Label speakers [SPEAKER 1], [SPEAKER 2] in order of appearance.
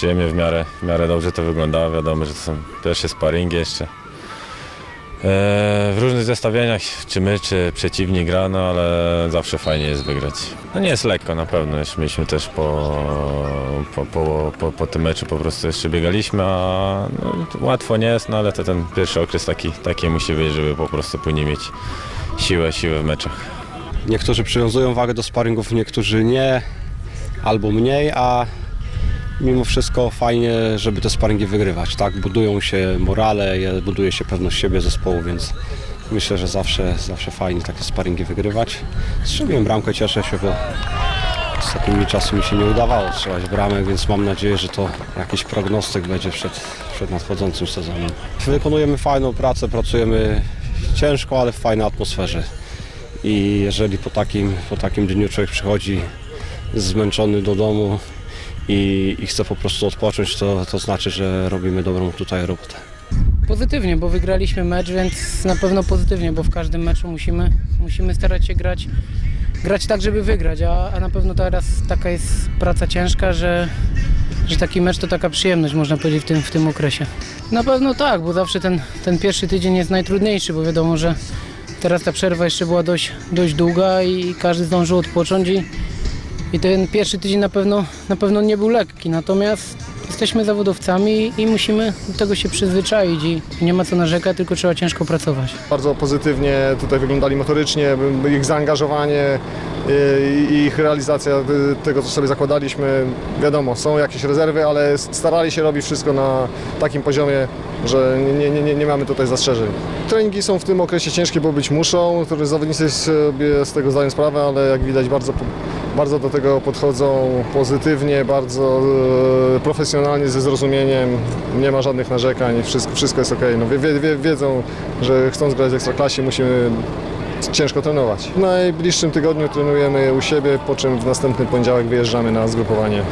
[SPEAKER 1] przyjemnie, w miarę, w miarę dobrze to wyglądało. Wiadomo, że to są pierwsze sparingi jeszcze. E, w różnych zestawieniach, czy my, czy przeciwnik gra, no ale zawsze fajnie jest wygrać. No nie jest lekko na pewno, już mieliśmy też po, po, po, po, po tym meczu po prostu jeszcze biegaliśmy, a no, łatwo nie jest, no ale to ten pierwszy okres taki, taki musi być, żeby po prostu później mieć siłę, siłę w meczach.
[SPEAKER 2] Niektórzy przywiązują wagę do sparingów, niektórzy nie, albo mniej, a mimo wszystko fajnie, żeby te sparingi wygrywać, tak? Budują się morale, je- buduje się pewność siebie zespołu, więc myślę, że zawsze, zawsze fajnie takie sparingi wygrywać. Strzeliłem bramkę, cieszę się, bo ostatnimi czasy mi się nie udawało strzelać bramek, więc mam nadzieję, że to jakiś prognostyk będzie przed, przed nadchodzącym sezonem. Wykonujemy fajną pracę, pracujemy ciężko, ale w fajnej atmosferze. I jeżeli po takim, po takim dniu człowiek przychodzi zmęczony do domu i, i po prostu odpocząć, to, to znaczy, że robimy dobrą tutaj robotę.
[SPEAKER 3] Pozytywnie, bo wygraliśmy mecz, więc na pewno pozytywnie, bo w każdym meczu musimy, musimy starać się grać, grać tak, żeby wygrać, a, a na pewno teraz taka jest praca ciężka, że, że taki mecz to taka przyjemność, można powiedzieć, w tym, w tym okresie. Na pewno tak, bo zawsze ten, ten pierwszy tydzień jest najtrudniejszy, bo wiadomo, że teraz ta przerwa jeszcze była dość, dość długa i każdy zdążył odpocząć i, i ten pierwszy tydzień na pewno, na pewno nie był lekki, natomiast jesteśmy zawodowcami i musimy do tego się przyzwyczaić i nie ma co narzekać, tylko trzeba ciężko pracować.
[SPEAKER 4] Bardzo pozytywnie tutaj wyglądali motorycznie, ich zaangażowanie y, i ich realizacja y, tego, co sobie zakładaliśmy. Wiadomo, są jakieś rezerwy, ale starali się robić wszystko na takim poziomie, że nie, nie, nie, nie mamy tutaj zastrzeżeń. Treningi są w tym okresie ciężkie, bo być muszą, zawodnicy sobie z tego zdają sprawę, ale jak widać bardzo, bardzo do tego podchodzą pozytywnie, bardzo e, profesjonalnie, ze zrozumieniem. Nie ma żadnych narzekań, wszystko, wszystko jest ok. No, wie, wie, wie, wiedzą, że chcąc grać w Ekstraklasie musimy ciężko trenować. W najbliższym tygodniu trenujemy u siebie, po czym w następny poniedziałek wyjeżdżamy na zgrupowanie.